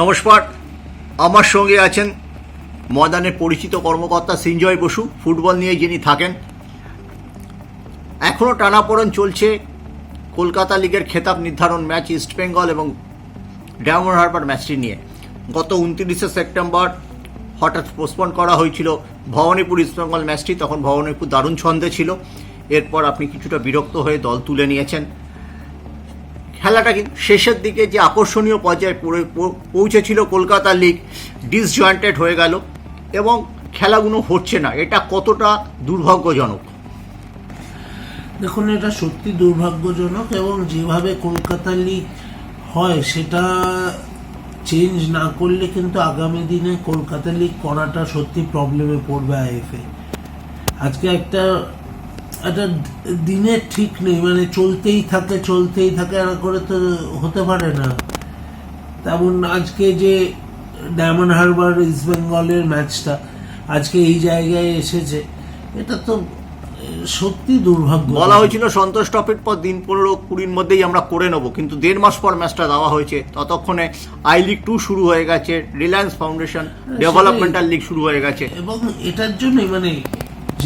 নমস্কার। আমার সঙ্গে আছেন ময়দানের পরিচিত কর্মকর্তা সিঞ্জয় বসু, ফুটবল নিয়ে যিনি থাকেন। এখনও টানাপোড়েন চলছে কলকাতা লিগের খেতাব নির্ধারণ ম্যাচ ইস্টবেঙ্গল এবং ডায়মন্ড হারবার ম্যাচটি নিয়ে। গত উনত্রিশে সেপ্টেম্বর হঠাৎ পোস্টপন করা হয়েছিল ভবানীপুর ইস্টবেঙ্গল ম্যাচটি, তখন ভবানীপুর দারুণ ছন্দে ছিল। এরপর আপনি কিছুটা বিরক্ত হয়ে দল তুলে নিয়েছেন। খেলাটা কিন্তু শেষের দিকে যে আকর্ষণীয় পর্যায়ে পৌঁছে- পৌঁছেছিল কলকাতা লিগ ডিসজয়েন্টেড হয়ে গেল এবং খেলাগুলো হচ্ছে না। এটা কতটা দুর্ভাগ্যজনক? দেখুন, এটা সত্যি দুর্ভাগ্যজনক এবং যেভাবে কলকাতা লিগ হয়, সেটা চেঞ্জ না করলে কিন্তু আগামী দিনে কলকাতা লিগ করাটা সত্যি প্রবলেমে পড়বে আইএফএ। আজকে একটা একটা দিনের ঠিক নেই মানে চলতেই থাকে চলতেই থাকে আর করে তো হতে পারে না। তেমন আজকে যে ডায়মন্ড হারবার ইস্ট বেঙ্গলের ম্যাচটা আজকে এই জায়গায় এসেছে এটা তো সত্যি দুর্ভাগ্য। বলা হয়েছিল সন্তোষ ট্রফির পর দিন পনেরো কুড়ির মধ্যেই আমরা করে নেব কিন্তু দেড় মাস পর ম্যাচটা দেওয়া হয়েছে। ততক্ষণে আই লিগ টু শুরু হয়ে গেছে রিলায়েন্স ফাউন্ডেশন ডেভেলপমেন্টাল লিগ শুরু হয়ে গেছে। এবং এটার জন্যই মানে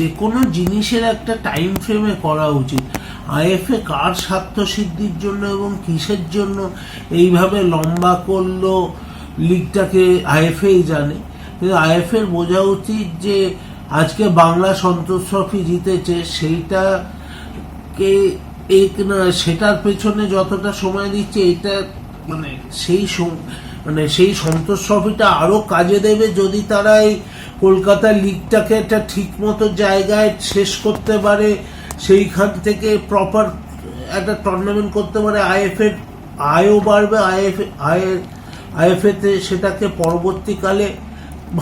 যে কোনো জিনিসের একটা টাইম ফ্রেমে করা উচিত। আইএফএ কার স্বার্থ সিদ্ধির জন্য এবং কিসের জন্য এইভাবে লম্বা করল লিগটাকে আইএফএই জানে। কিন্তু আইএফএর বোঝা উচিত যে আজকে বাংলা সন্তোষ ট্রফি জিতেছে, সেইটাকে এক না, সেটার পেছনে যতটা সময় দিচ্ছে, এটা মানে সেই মানে সেই সন্তোষ ট্রফিটা আরও কাজে দেবে যদি তারা এই কলকাতা লিগটাকে একটা ঠিক মতো জায়গায় শেষ করতে পারে, সেইখান থেকে প্রপার একটা টুর্নামেন্ট করতে পারে আইএফএ আয়ও বাড়বে আইএফএ আয় আইএফএ তে সেটাকে পরবর্তীকালে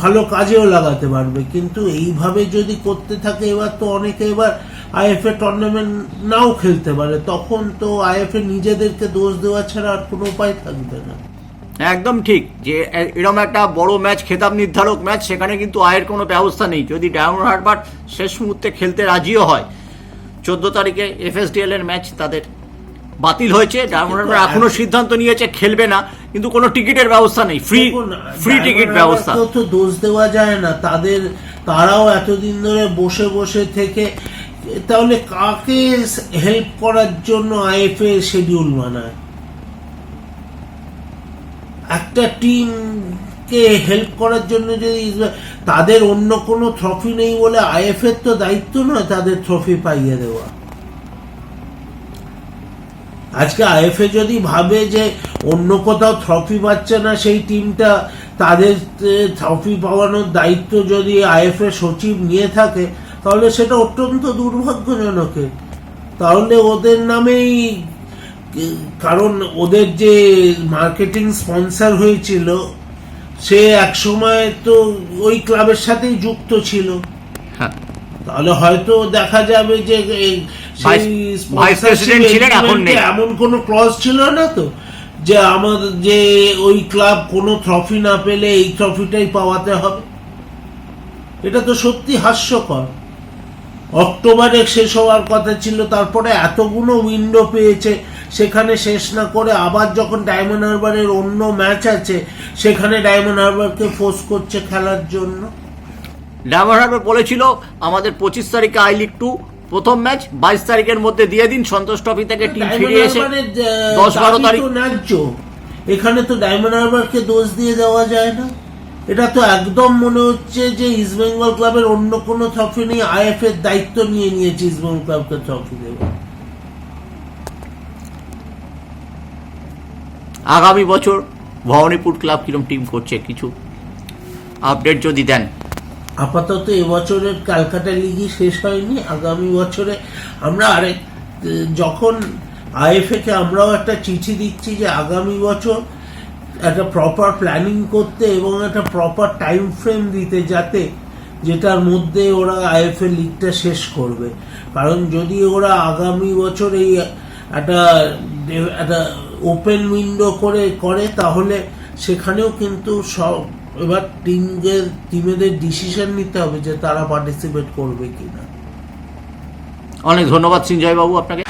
ভালো কাজেও লাগাতে পারবে। কিন্তু এইভাবে যদি করতে থাকে, এবার তো অনেকে এবার আইএফএ টুর্নামেন্ট নাও খেলতে পারে, তখন তো আইএফএ নিজেদেরকে দোষ দেওয়া ছাড়া আর কোনো উপায় থাকবে না। একদম ঠিক যে এ- এরম একটা বড় ম্যাচ খেতাব নির্ধারক ম্যাচ সেখানে কিন্তু আয়ের কোনো ব্যবস্থা নেই। যদি ডায়মন্ড হারবার শেষ মুহূর্তে খেলতে রাজিও হয় চোদ্দ তারিখে এফএসডিএল এর ম্যাচ তাদের বাতিল হয়েছে। ডায়মন্ড হারবার এখনও সিদ্ধান্ত নিয়েছে খেলবে না কিন্তু কোনো টিকিটের ব্যবস্থা নেই। ফ্রি ফ্রি টিকিট ব্যবস্থা। তো দোষ দেওয়া যায় না। তাদের তারাও এতদিন ধরে বসে বসে থেকে তাহলে কাকে হেল্প করার জন্য আইএফএ শিডিউল বানায়? একটা টিম কে হেল্প করার জন্য যদি তাদের অন্য কোনো ট্রফি নেই বলে আইএফএর তো দায়িত্ব নয় তাদের ট্রফি পাইয়ে দেওয়া। আজকে আইএফএ যদি ভাবে যে অন্য কোথাও ট্রফি পাচ্ছে না সেই টিমটা তাদের ট্রফি পাওয়ানোর দায়িত্ব যদি আইএফএ সচিব নিয়ে থাকে, তাহলে সেটা অত্যন্ত দুর্ভাগ্যজনক। তাহলে ওদের নামেই কারণ ওদের যে মার্কেটিং স্পন্সর হয়েছিল সে একসময় তো ওই ক্লাবের সাথেই যুক্ত ছিল। হ্যাঁ। তাহলে হয়তো দেখা যাবে যে। এমন কোনো ক্লজ ছিল না তো? যে আমাদের যে ওই ক্লাব কোনো ট্রফি না পেলে এই ট্রফিটাই পাওয়াতে হবে? এটা তো সত্যি হাস্যকর। অক্টোবরে শেষ হওয়ার কথা ছিল তারপরে এতগুলো উইন্ডো পেয়েছে। সেখানে শেষ না করে আবার যখন ডায়মন্ড হারবারের অন্য ম্যাচ আছে সেখানে ডায়মন্ড হারবারকে ফোর্স করছে খেলার জন্য। ডায়মন্ড হারবার বলেছিল আমাদের পঁচিশ তারিখে আই লিগ টু প্রথম ম্যাচ বাইশ তারিখের মধ্যে দিয়ে দিন সন্তোষ ট্রফি থেকে টিম ফিরে এসে দশ বারো তারিখ ন্যায্য। এখানে তো ডায়মন্ড হারবারকে দোষ দিয়ে দেওয়া যায় না। এটা তো একদম মনে হচ্ছে যে ইস্ট বেঙ্গল ক্লাবের অন্য কোনো ট্রফি নেই আইএফ এর দায়িত্ব নিয়ে নিয়েছে ইস্ট বেঙ্গল ক্লাবকে ট্রফি দেবে আগামী বছর ভবানীপুর ক্লাব কিরম টিম করছে কিছু আপডেট যদি দেন। আপাতত এবছরের ক্যালকাটা লিগই শেষ হয়নি, আগামী বছরে আমরা আরেক যখন আইএফএ কে আমরাও একটা চিঠি দিচ্ছি যে আগামী বছর একটা প্রপার প্ল্যানিং করতে এবং একটা প্রপার টাইম ফ্রেম দিতে যাতে যেটার মধ্যে ওরা আইএফএ লিগটা শেষ করবে। কারণ যদি ওরা আগামী বছর এই একটা একটা ওপেন উইন্ডো করে করে, তাহলে সেখানেও কিন্তু সব, এবার টিমদের টিমেদের ডিসিশন নিতে হবে যে তারা পার্টিসিপেট করবে কিনা। অনেক ধন্যবাদ সিনজয় বাবু আপনাকে।